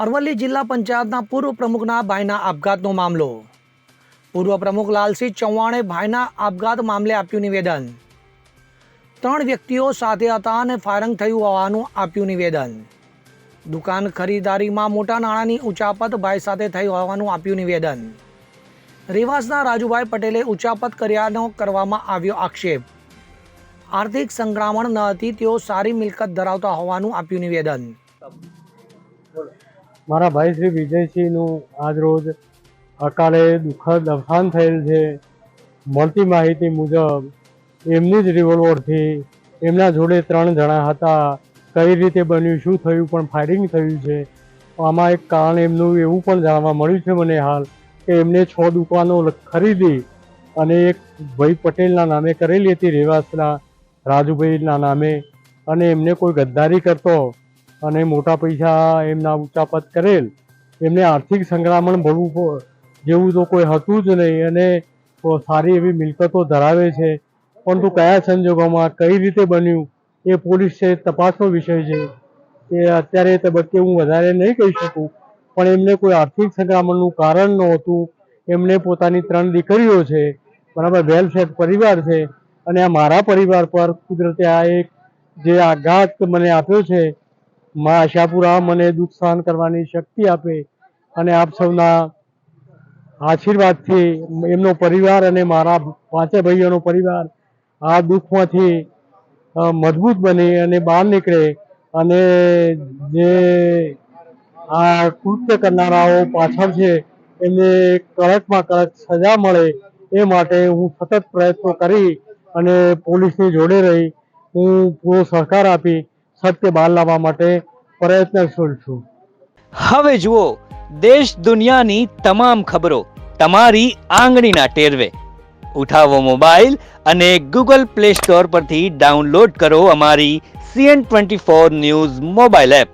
અરવલ્લી જિલ્લા પંચાયતના પૂર્વ પ્રમુખના ભાઈના આપઘાતનો મામલો. પૂર્વ પ્રમુખ લાલસિંહ ચૌહાણે ભાઈના આપઘાત મામલે આપ્યું નિવેદન. ત્રણ વ્યક્તિઓ સાથે હતા અને ફાયરિંગ થયું હોવાનું આપ્યું નિવેદન. દુકાન ખરીદારીમાં મોટા નાણાંની ઉચાપત ભાઈ સાથે થઈ હોવાનું આપ્યું નિવેદન. રેવાસના રાજુભાઈ પટેલે ઉચાપત કર્યાનો કરવામાં આવ્યો આક્ષેપ. આર્થિક સંક્રમણ ન હતી, તેઓ સારી મિલકત ધરાવતા હોવાનું આપ્યું નિવેદન. મારા ભાઈ શ્રી વિજયસિંહનું આજ રોજ અકાલે દુઃખદ અવસાન થયેલ છે. મળતી માહિતી મુજબ એમની જ રિવોલ્વરથી એમના જોડે ત્રણ જણા હતા. કઈ રીતે બન્યું, શું થયું, પણ ફાયરિંગ થયું છે. આમાં એક કારણ એમનું એવું પણ જાણવા મળ્યું છે મને હાલ કે એમને છ દુકાનો ખરીદી અને એક ભાઈ પટેલના નામે કરેલી હતી રેવાસના રાજુભાઈના નામે અને એમને કોઈ ગદ્દારી કરતો અને મોટા પૈસા એમના ઉચાપત કરેલ. એમને આર્થિક સંક્રમણ ભરવું જેવું તો કોઈ હતું જ નહીં અને સારી એવી મિલકતો ધરાવે છે. પરંતુ કયા સંજોગોમાં, કઈ રીતે બન્યું, એ પોલીસ છે તપાસનો વિષય છે. એ અત્યારે તબક્કે હું વધારે નહીં કહી શકું. પણ એમને કોઈ આર્થિક સંક્રમણનું કારણ નહોતું. એમને પોતાની ત્રણ દીકરીઓ છે, બરાબર વેલ સેટ પરિવાર છે. અને આ મારા પરિવાર પર કુદરતે આ એક જે આઘાત મને આપ્યો છે મા આશાપુરા મને દુઃખ સહન કરવાની શક્તિ આપે અને આપ સૌના આશીર્વાદથી એમનો પરિવાર અને મારા પાંચે ભાઈઓનો પરિવાર આ દુઃખમાંથી મજબૂત બની અને બહાર નીકળે અને જે આ કૃત્ય કરનારાઓ પાછળ છે, એમને કડકમાં કડક સજા મળે એ માટે હું સતત પ્રયત્નો કરી અને પોલીસની જોડે રહી, હું પૂરો સહકાર આપી સત્ય બહાર લાવવા માટે પ્રયત્નશીલ છું. હવે જુઓ, દેશ દુનિયાની તમામ ખબરો તમારી આંગળીના ટેરવે. ઉઠાવો મોબાઈલ અને ગૂગલ પ્લે સ્ટોર પરથી ડાઉનલોડ કરો અમારી CN twenty four news mobile app.